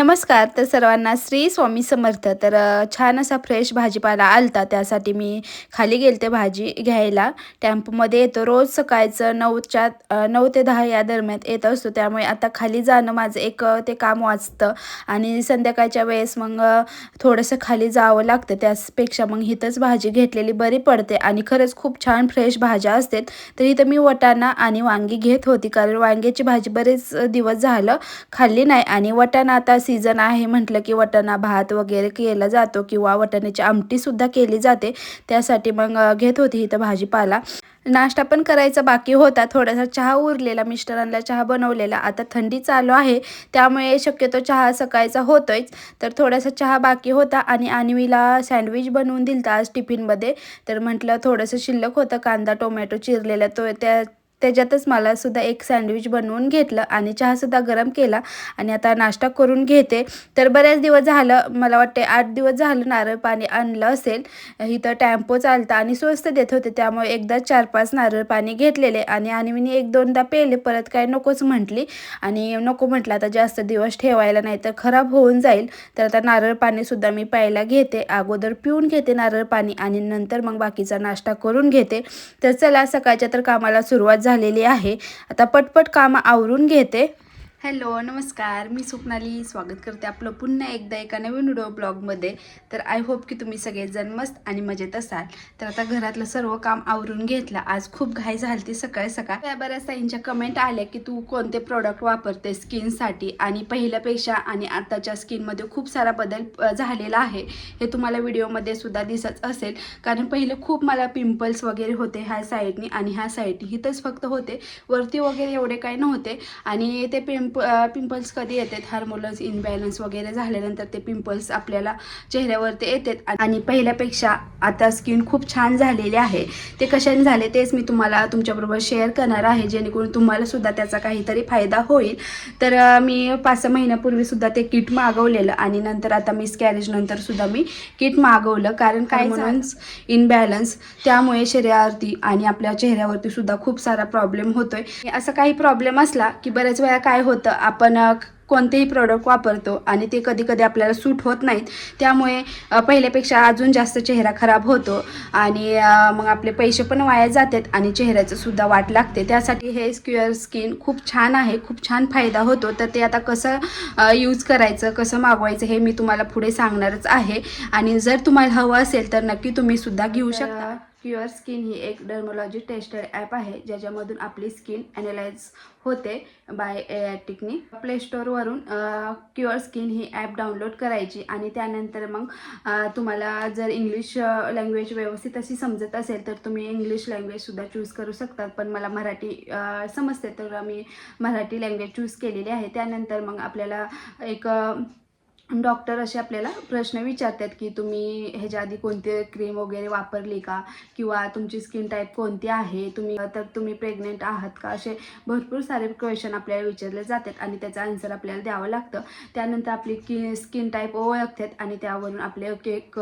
नमस्कार तर सर्वांना श्री स्वामी समर्थ. तर छान असा फ्रेश भाजीपाला आलता त्यासाठी मी खाली गेलते भाजी घ्यायला. टॅम्पोमध्ये येतो रोज सकाळचं नऊच्या नऊ ते दहा या दरम्यान येत असतो. त्यामुळे आता खाली जाणं माझं एक ते काम वाचतं. आणि संध्याकाळच्या वेळेस मग थोडंसं खाली जावं लागतं. त्यापेक्षा मग इथंच भाजी घेतलेली बरी पडते. आणि खरंच खूप छान फ्रेश भाज्या असतात. तर इथं मी वटाणा आणि वांगी घेत होती. कारण वांग्याची भाजी बरेच दिवस झालं खाल्ली नाही. आणि वटाणा आता सीझन आहे म्हटलं की वटाणा भात वगैरे केला जातो किंवा वटाण्याची आमटीसुद्धा केली जाते. त्यासाठी मग घेत होती इथं भाजीपाला. नाश्ता पण करायचा बाकी होता. थोडासा चहा उरलेला मिस्टरांना चहा बनवलेला. आता थंडी चालू आहे. त्यामुळे शक्यतो चहा सकाळचा होतोच तर थोडासा चहा बाकी होता आणि आणवीला सँडविच बनवून दिलता आज टिफिनमध्ये. तर म्हटलं थोडंसं शिल्लक होतं. कांदा टोमॅटो चिरलेला तो त्या त्याच्यातच मला सुद्धा एक सँडविच बनवून घेतलं आणि चहासुद्धा गरम केला आणि आता नाश्ता करून घेते. तर बरेच दिवस झालं मला वाटते आठ दिवस झालं नारळ पाणी आणलं असेल. इथं टॅम्पो चालतं आणि स्वस्त देत होते त्यामुळे एकदा चार पाच नारळ पाणी घेतलेले आणि आणि मी एक दोनदा पेले परत काय नकोच म्हटली. आणि नको म्हटलं आता जास्त दिवस ठेवायला नाही तर खराब होऊन जाईल. तर आता नारळ पाणीसुद्धा मी प्यायला घेते. अगोदर पिऊन घेते नारळ पाणी आणि नंतर मग बाकीचा नाश्ता करून घेते. तर चला सकाळच्या तर कामाला सुरुवात झालेली आहे. आता पटपट कामं आवरून घेते. हॅलो नमस्कार. मी स्वप्नाली. स्वागत करते आपलं पुन्हा एकदा एका नवीन व्हिडिओ ब्लॉगमध्ये. तर आय होप की तुम्ही सगळेजण मस्त आणि मजेत असाल. तर आता घरातलं सर्व काम आवरून घेतलं. आज खूप घाई झाली सकाळी सकाळ. त्या बऱ्याच ताईंच्या कमेंट आल्या की तू कोणते प्रोडक्ट वापरते स्किनसाठी आणि पहिल्यापेक्षा आणि आताच्या स्किनमध्ये खूप सारा बदल झालेला आहे. हे तुम्हाला व्हिडिओमध्ये सुद्धा दिसत असेल. कारण पहिले खूप मला पिंपल्स वगैरे होते ह्या साईडनी आणि ह्या साईडनी हिथंच फक्त होते. वरती वगैरे एवढे काही नव्हते. आणि ते पिंप पिंपल्स कधी येतात? हार्मोनल्स इनबॅलन्स वगैरे झाल्यानंतर ते पिंपल्स आपल्याला चेहऱ्यावरती येतात. आणि पहिल्यापेक्षा आता स्किन खूप छान झालेली आहे. ते कशाने झाले तेच मी तुम्हाला तुमच्याबरोबर शेअर करणार आहे. जेणेकरून तुम्हाला सुद्धा त्याचा काहीतरी फायदा होईल. तर मी पाच सहा महिन्यापूर्वी सुद्धा ते किट मागवलेलं आणि नंतर आता मी स्कॅरेज नंतर सुद्धा मी किट मागवलं. कारण काय म्हणून इनबॅलन्स त्यामुळे शरीरावरती आणि आपल्या चेहऱ्यावरती सुद्धा खूप सारा प्रॉब्लेम होतोय. असं काही प्रॉब्लेम असला की बऱ्याच वेळा काय होतं? आपण अ, कोणतेही प्रोडक्ट वापरतो आणि ते कधी कधी आपल्याला सूट होत नाहीत त्यामुळे पहिल्यापेक्षा अजून जास्त चेहरा खराब होतो आणि मग आपले पैसे पण वाया जातात आणि चेहऱ्याचं सुद्धा वाट लागते. त्यासाठी हे स्क्युअर स्किन खूप छान आहे खूप छान फायदा होतो. तर ते आता कसं यूज करायचं कसं मागवायचं हे मी तुम्हाला पुढे सांगणारच आहे. आणि जर तुम्हाला हवं असेल तर नक्की तुम्ही सुद्धा घेऊ शकता. क्युअर स्किन ही एक डर्मोलॉजी टेस्टेड ॲप आहे ज्याच्यामधून आपली स्किन अनालाइज होते बाय एआयटिकनी प्ले स्टोअरवरून क्युअर स्किन ही ॲप डाउनलोड करायची आणि त्यानंतर मग तुम्हाला जर इंग्लिश लँग्वेज व्यवस्थित अशी समजत असेल तर तुम्ही इंग्लिश लँग्वेजसुद्धा चूज करू शकतात. पण मला मराठी समजते तर मी मराठी लँग्वेज चूज केलेली आहे. त्यानंतर मग आपल्याला एक डॉक्टर असे आपल्याला प्रश्न विचारतात की तुम्ही ह्याच्या आधी कोणते क्रीम वगैरे वापरली का? किंवा तुमची स्किन टाईप कोणती आहे? तुम्ही तर तुम्ही प्रेग्नेंट आहात का? असे भरपूर सारे क्वेश्चन आपल्याला विचारले जातात आणि त्याचा आन्सर आपल्याला द्यावं लागतं. त्यानंतर आपली की स्किन टाईप ओळखतात आणि त्यावरून आपले केक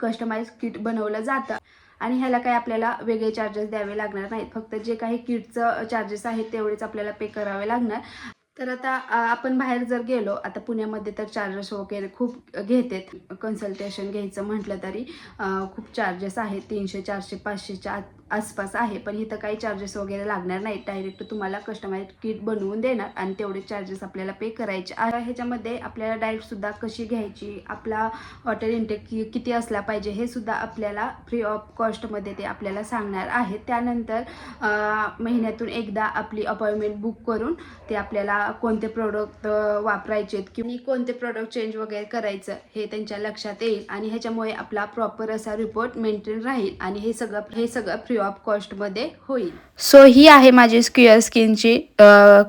कस्टमाइज किट बनवलं जातं. आणि ह्याला काही आपल्याला वेगळे चार्जेस द्यावे लागणार नाहीत. फक्त जे काही किटचं चार्जेस आहेत तेवढेच आपल्याला पे करावे लागणार. तर आता आपण बाहेर जर गेलो आता पुण्यामध्ये तर चार्जेस वगैरे खूप घेतात. कन्सल्टेशन घ्यायचं म्हटलं तरी खूप चार्जेस आहेत. तीनशे चारशे पाचशेच्या आत आसपास आहे पण इथं काही चार्जेस वगैरे लागणार नाहीत. डायरेक्ट तुम्हाला कस्टमाइज किट बनवून देणार आणि तेवढे चार्जेस आपल्याला पे करायचे आहे ह्याच्यामध्ये आपल्याला डाएटसुद्धा कशी घ्यायची आपला हॉटेल इंटेक कि किती असला पाहिजे हे सुद्धा आपल्याला फ्री ऑफ कॉस्टमध्ये ते आपल्याला सांगणार आहे त्यानंतर महिन्यातून एकदा आपली अपॉइंटमेंट बुक करून ते आपल्याला कोणते प्रोडक्ट वापरायचे किंवा कोणते प्रोडक्ट चेंज वगैरे करायचं हे त्यांच्या लक्षात येईल आणि ह्याच्यामुळे आपला प्रॉपर असा रिपोर्ट मेंटेन राहील आणि हे सगळं हे सगळं फ्री ऑफ कॉस्टमध्ये होईल. सो ही आहे माझी स्क्युअर स्किनची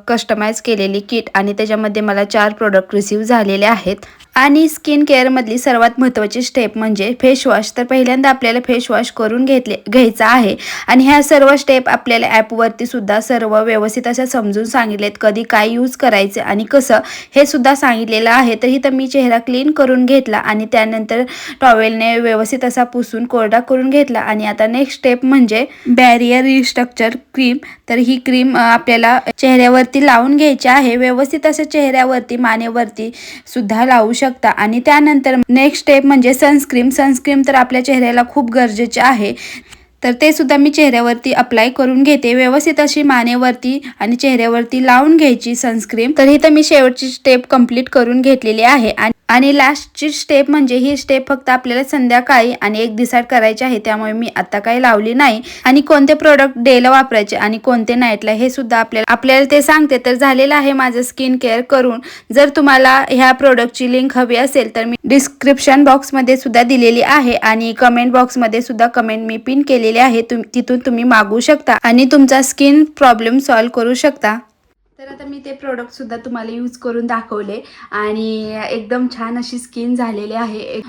कस्टमाइज केलेली किट आणि त्याच्यामध्ये मला चार प्रोडक्ट रिसीव झालेले आहेत. आणि स्किन केअरमधली सर्वात महत्त्वाची स्टेप म्हणजे फेशवॉश तर पहिल्यांदा आपल्याला फेशवॉश करून घेतले घ्यायचा आहे. आणि ह्या सर्व स्टेप आपल्याला ॲपवरती सुद्धा सर्व व्यवस्थित अशा समजून सांगितलेत कधी काय यूज करायचे आणि कसं हे सुद्धा सांगितलेलं आहे. तर इथं मी चेहरा क्लीन करून घेतला आणि त्यानंतर टॉवेलने व्यवस्थित असा पुसून कोरडा करून घेतला. आणि आता नेक्स्ट स्टेप म्हणजे म्हणजे बॅरियर रिस्ट्रक्चर क्रीम तर ही क्रीम आपल्याला चेहऱ्यावरती लावून घ्यायची आहे. व्यवस्थित असं चेहऱ्यावरती मानेवरती सुद्धा लावू शकता. आणि त्यानंतर नेक्स्ट स्टेप म्हणजे सनस्क्रीम सनस्क्रीम तर आपल्या चेहऱ्याला खूप गरजेचे आहे. तर ते सुद्धा मी चेहऱ्यावरती अप्लाय करून घेते. व्यवस्थित अशी मानेवरती आणि चेहऱ्यावरती लावून घ्यायची सनस्क्रीम तर इथं मी शेवटची स्टेप कंप्लीट करून घेतलेली आहे. आणि आणि लास्टची स्टेप म्हणजे ही स्टेप फक्त आपल्याला संध्याकाळी आणि एक दिसाट करायची आहे त्यामुळे मी आता काही लावली नाही. आणि कोणते प्रोडक्ट डेला वापरायचे आणि कोणते नाईटला हे सुद्धा आपल्याला आपल्याला ते सांगते. तर झालेलं आहे माझं स्किन केअर करून. जर तुम्हाला ह्या प्रोडक्टची लिंक हवी असेल तर मी डिस्क्रिप्शन बॉक्समध्ये सुद्धा दिलेली आहे आणि कमेंट बॉक्समध्ये सुद्धा कमेंट मी पिन केलेली आहे. तुम तिथून तुम्ही मागवू शकता आणि तुमचा स्किन प्रॉब्लेम सॉल्व्ह करू शकता. तर आता मी ते प्रोडक्टसुद्धा तुम्हाला यूज करून दाखवले आणि एकदम छान अशी स्किन झालेली आहे.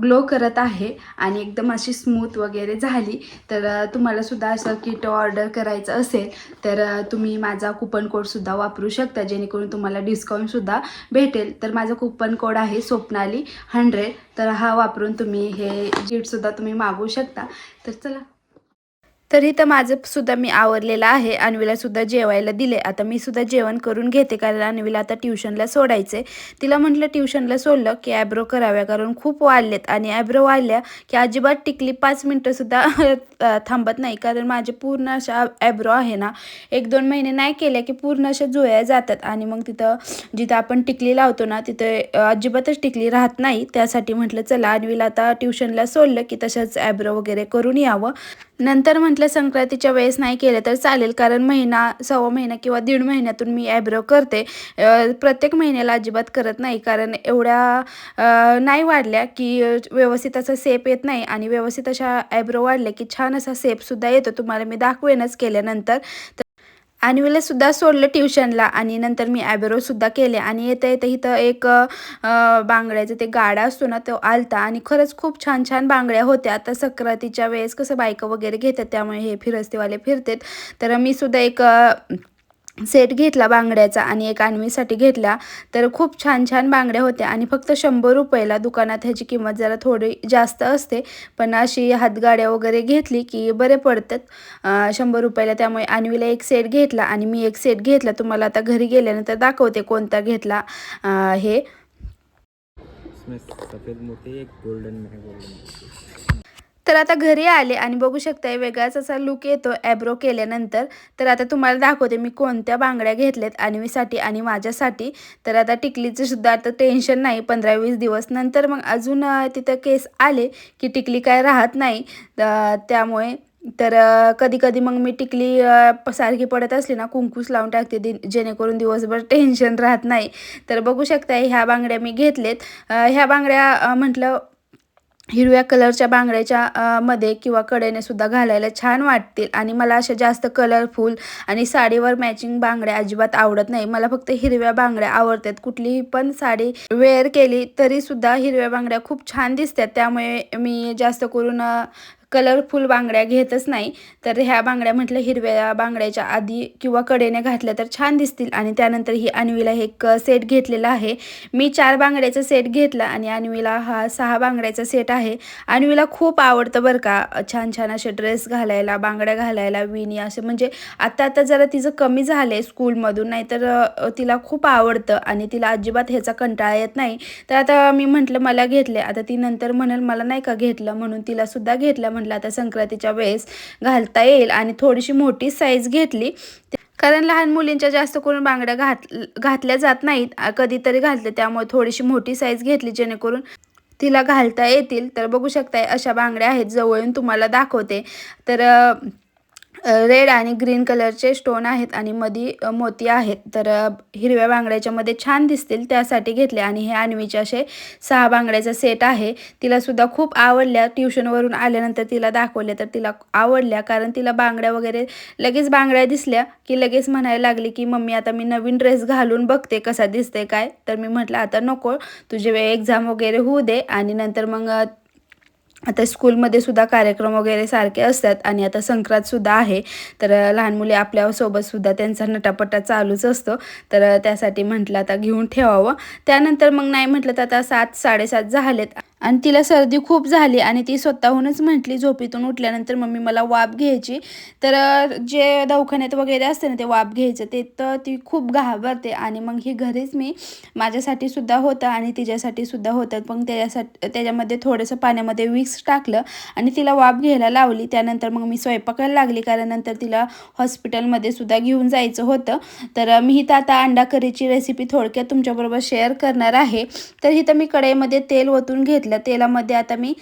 ग्लो करत आहे आणि एकदम अशी स्मूथ वगैरे झाली. तर तुम्हालासुद्धा तुम्हाला सुद्धा असं किट ऑर्डर करायचं असेल तर तुम्ही माझा कुपन कोडसुद्धा वापरू शकता जेणेकरून तुम्हाला डिस्काउंटसुद्धा भेटेल. तर माझा कुपन कोड आहे स्वप्नाली हंड्रेड तर हा वापरून तुम्ही हे किटसुद्धा तुम्ही मागवू शकता. तर चला तर इथं माझं सुद्धा मी आवरलेलं आहे. अन्वीला सुद्धा जेवायला दिले. आता मी सुद्धा जेवण करून घेते कारण अन्वीला आता ट्युशनला सोडायचे तिला म्हटलं ट्युशनला सोडलं की ॲब्रो कराव्या कारण खूप वाढलेत आणि ॲब्रो वाढल्या की अजिबात टिकली पाच मिनटंसुद्धा थांबत नाही. कारण माझे पूर्ण अशा ॲब्रो आहे ना एक दोन महिने नाही केल्या की पूर्ण अशा जुळ्या जातात आणि मग तिथं जिथं आपण टिकली लावतो ना तिथं अजिबातच टिकली राहत नाही. त्यासाठी म्हटलं चला अन्वीला आता ट्युशनला सोडलं की तसंच ॲब्रो वगैरे करून यावं. नंतर म्हटलं संक्रांतीच्या वेळेस नाही केलं तर चालेल. कारण महिना सव्वा महिना किंवा दीड महिन्यातून मी ॲब्रो करते. प्रत्येक महिन्याला अजिबात करत नाही. कारण एवढ्या नाही वाढल्या की व्यवस्थित असा सेप येत नाही. आणि व्यवस्थित अशा ॲब्रो वाढल्या की छान असा सेपसुद्धा येतो. तुम्हाला मी दाखवेनच केल्यानंतर. तर सुद्धा सोडलं ट्युशनला आणि नंतर मी ॲब्रोसुद्धा केले. आणि येता येतं इथं एक बांगड्याचं बांगड्याचा ते गाडा असतो ना तो आलता. आणि खरंच खूप छान छान बांगड्या होत्या. आता सक्रातीच्या वेळेस कसं बायकं वगैरे घेतात त्यामुळे हे फिरस्तेवाले फिरतात. तर मी सुद्धा एक सेट घेतला बांगड्याचा आणि एक आणवीसाठी घेतला तर खूप छान छान बांगड्या होत्या. आणि फक्त शंभर रुपयाला दुकानात ह्याची किंमत जरा थोडी जास्त असते. पण अशी हातगाड्या वगैरे घेतली की बरे पडतात. शंभर रुपयाला त्यामुळे आणवीला एक सेट घेतला आणि मी एक सेट घेतला. तुम्हाला आता घरी गेल्यानंतर दाखवते कोणता घेतला हे. सफ़ेद एक गोल्डन गोल्डन तर आता घरी आले आणि बघू शकताय वेगळाच असा लुक येतो ॲब्रो केल्यानंतर. तर आता तुम्हाला दाखवते मी कोणत्या बांगड्या घेतल्यात आणवीसाठी आणि माझ्यासाठी. तर आता टिकलीचं सुद्धा आता टेन्शन नाही पंधरा वीस दिवस नंतर मग अजून तिथं केस आले की टिकली काय राहत नाही. त्यामुळे तर कधी कधी मग मी टिकली प- सारखी पडत असली ना कुंकूस लावून टाकते दि जेणेकरून दिवसभर टेन्शन राहत नाही. तर बघू शकता ह्या बांगड्या मी घेतलेत. ह्या बांगड्या म्हटलं हिरव्या कलरच्या बांगड्याच्या मध्ये किंवा कडेने सुद्धा घालायला छान वाटतील. आणि मला अशा जास्त कलरफुल आणि साडीवर मॅचिंग बांगड्या अजिबात आवडत नाही. मला फक्त हिरव्या बांगड्या आवडतात. कुठलीही पण साडी वेअर केली तरी सुद्धा हिरव्या बांगड्या खूप छान दिसतात. त्यामुळे मी जास्त करून कलरफुल बांगड्या घेतच नाही. तर ह्या बांगड्या म्हटलं हिरव्या बांगड्याच्या आधी किंवा कडेने घातल्या तर छान दिसतील. आणि त्यानंतर ही अन्वीला हे एक सेट घेतलेला आहे. मी चार बांगड्याचा सेट घेतला आणि अन्वीला हा सहा बांगड्याचा सेट आहे. अन्वीला खूप आवडतं बरं का छान छान असे ड्रेस घालायला बांगड्या घालायला विणी असे. म्हणजे आत्ता आता जरा तिचं कमी झालं आहे स्कूलमधून नाहीतर तिला खूप आवडतं आणि तिला अजिबात ह्याचा कंटाळा येत नाही. तर आता मी म्हटलं मला घेतले आता ती नंतर म्हणेल मला नाही का घेतलं? म्हणून तिलासुद्धा घेतलं. म्हटलं आता संक्रांतीच्या वेळेस घालता येईल. आणि थोडीशी मोठी साईज घेतली. कारण लहान मुलींच्या जास्त करून बांगड्या घात घातल्या जात नाहीत. कधीतरी घालते त्यामुळे थोडीशी मोठी साईज घेतली जेणेकरून तिला घालता येतील. तर बघू शकताय अशा बांगड्या आहेत जवळून तुम्हाला दाखवते. तर रेड आणि ग्रीन कलरचे स्टोन आहेत आणि मधी मोती आहेत. तर हिरव्या बांगड्याच्या मध्ये छान दिसतील त्यासाठी घेतले आणि हे आणवीचे असे सहा बांगड्याचा सेट आहे. तिला सुद्धा खूप आवडल्या. ट्युशनवरून आल्यानंतर तिला दाखवल्या तर तिला आवडल्या कारण तिला बांगड्या वगैरे लगेच बांगड्या दिसल्या की लगेच म्हणायला लागली की मम्मी आता मी नवीन ड्रेस घालून बघते कसा दिसते काय. तर मी म्हटलं आता नको. तुझे एक्झाम वगैरे होऊ दे आणि नंतर मग आता स्कूलमध्ये सुद्धा कार्यक्रम वगैरे सारखे असतात आणि आता संक्रांतसुद्धा आहे. तर लहान मुली आपल्यासोबतसुद्धा त्यांचा नटापटा चालूच असतो. तर त्यासाठी म्हटलं आता घेऊन ठेवावं. त्यानंतर मग नाही म्हटलं तर आता सात साडेसात झालेत. आणि तिला सर्दी खूप झाली आणि ती स्वतःहूनच म्हटली झोपेतून उठल्यानंतर मम्मी मला वाफ घ्यायची. तर जे दवाखान्यात वगैरे असते ना ते वाफ घ्यायचं ते तर ती खूप घाबरते. आणि मग ही घरीच मी माझ्यासाठी सुद्धा होतं आणि तिच्यासाठी सुद्धा होतं. पण त्याच्यासाठी त्याच्यामध्ये थोडंसं पाण्यामध्ये विक्स टाकलं आणि तिला वाफ घ्यायला लावली. त्यानंतर मग मी स्वयंपाकाला लागली कारण नंतर तिला हॉस्पिटलमध्ये सुद्धा घेऊन जायचं होतं. तर मी इथं आता अंडा करीची रेसिपी थोडक्यात तुमच्याबरोबर शेअर करणार आहे. तर इथं मी कढईमध्ये तेल ओतून घेतलं. तेलामध्ये आता मी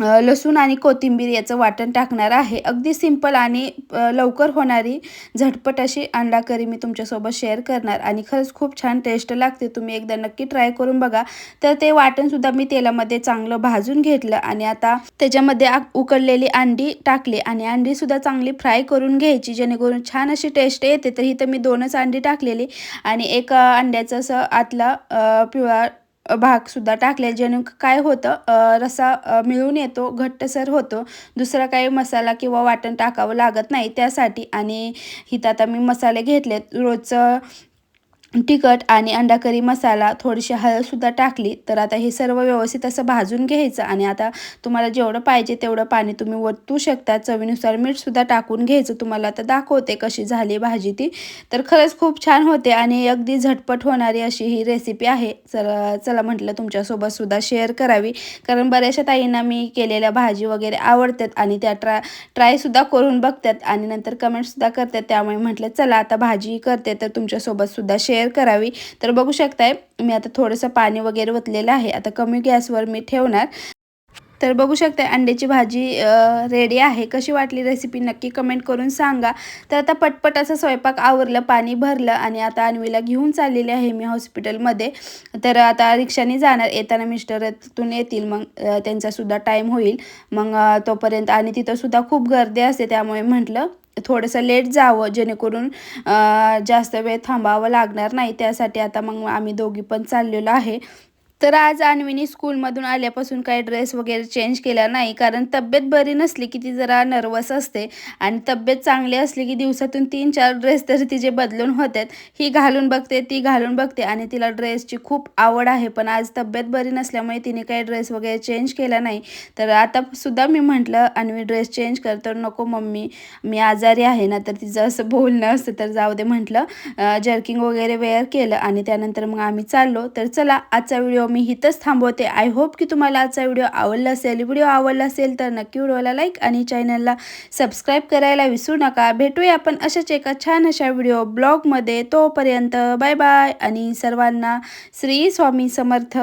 लसूण आणि कोथिंबीर याचं वाटण टाकणार आहे. अगदी सिंपल आणि लवकर होणारी झटपट अशी अंडा करी मी तुमच्यासोबत शेअर करणार आणि खरंच खूप छान टेस्ट लागते. तुम्ही एकदा नक्की ट्राय करून बघा. तर ते वाटणसुद्धा मी तेलामध्ये चांगलं भाजून घेतलं आणि आता त्याच्यामध्ये आ- उकडलेली अंडी टाकली आणि अंडीसुद्धा चांगली फ्राय करून घ्यायची. जेणेकरून छान अशी टेस्ट येते. तर इथं मी दोनच अंडी टाकलेली आणि एक अंड्याचं असं आतला पिवळा भागसुद्धा टाकले जेणे काय होतं रसा मिळून येतो घट्टसर होतो. दुसरा काही मसाला किंवा वाटण टाकावं लागत नाही त्यासाठी. आणि इथं आता मी मसाले घेतलेत. रोजचं तिखट आणि अंडा करी मसाला थोडीशी हळदसुद्धा टाकली. तर आता हे सर्व व्यवस्थित असं भाजून घ्यायचं आणि आता तुम्हाला जेवढं पाहिजे तेवढं पाणी तुम्ही ओतू शकता. चवीनुसार मीठसुद्धा टाकून घ्यायचं. तुम्हाला आता दाखवते कशी झाली भाजी ती. तर खरंच खूप छान होते आणि अगदी झटपट होणारी अशी ही रेसिपी आहे. चला चला म्हटलं तुमच्यासोबतसुद्धा शेअर करावी. कारण बऱ्याचशा ताईंना मी केलेल्या भाजी वगैरे आवडतात आणि त्या ट्राय ट्रायसुद्धा करून बघतात आणि नंतर कमेंटसुद्धा करतात. त्यामुळे म्हटलं चला आता भाजी करते. तर तुमच्यासोबतसुद्धा शेअर शेअर करावी. तर बघू शकताय मी आता थोडंसं पाणी वगैरे ओतलेलं आहे. आता कमी गॅसवर मी ठेवणार. तर बघू शकता अंड्याची भाजी रेडी आहे. कशी वाटली रेसिपी नक्की कमेंट करून सांगा. तर आता पटपट असं स्वयंपाक आवरलं पाणी भरलं आणि आता अन्वीला घेऊन चाललेली आहे मी हॉस्पिटलमध्ये. तर आता रिक्षाने जाणार. येताना मिस्टर तिथून येतील. मग त्यांचासुद्धा टाईम होईल. मग तोपर्यंत आणि तिथंसुद्धा खूप गर्दी असते त्यामुळे म्हटलं थोडंसं लेट जावं जेणेकरून जास्त वेळ थांबावं लागणार नाही. त्यासाठी आता मग आम्ही दोघी पण चाललेलो आहे. तर आज अन्वीनी स्कूलमधून आल्यापासून काही ड्रेस वगैरे चेंज केला नाही. कारण तब्येत बरी नसली की ती जरा नर्वस असते. आणि तब्येत चांगली असली की दिवसातून तीन चार ड्रेस तरी तिचे बदलून होतात. ही घालून बघते ती घालून बघते आणि तिला ड्रेसची खूप आवड आहे. पण आज तब्येत बरी नसल्यामुळे तिने काही ड्रेस वगैरे चेंज केला नाही. तर आता सुद्धा मी म्हटलं अन्वी ड्रेस चेंज करतो नको मम्मी मी आजारी आहे ना तर तिचं असं बोलणं असतं. तर जाऊ दे म्हटलं जर्किंग वगैरे वेअर केलं आणि त्यानंतर मग आम्ही चाललो. तर चला आजचा व्हिडिओ मी इथंच थांबवते. आय होप की तुम्हाला आजचा व्हिडिओ आवडला असेल. व्हिडिओ आवडला असेल तर नक्की व्हिडिओला लाईक आणि चॅनलला सबस्क्राईब करायला विसरू नका. भेटूया आपण अशाच एका छान अशा व्हिडिओ ब्लॉगमध्ये तोपर्यंत बाय बाय आणि सर्वांना श्री स्वामी समर्थ.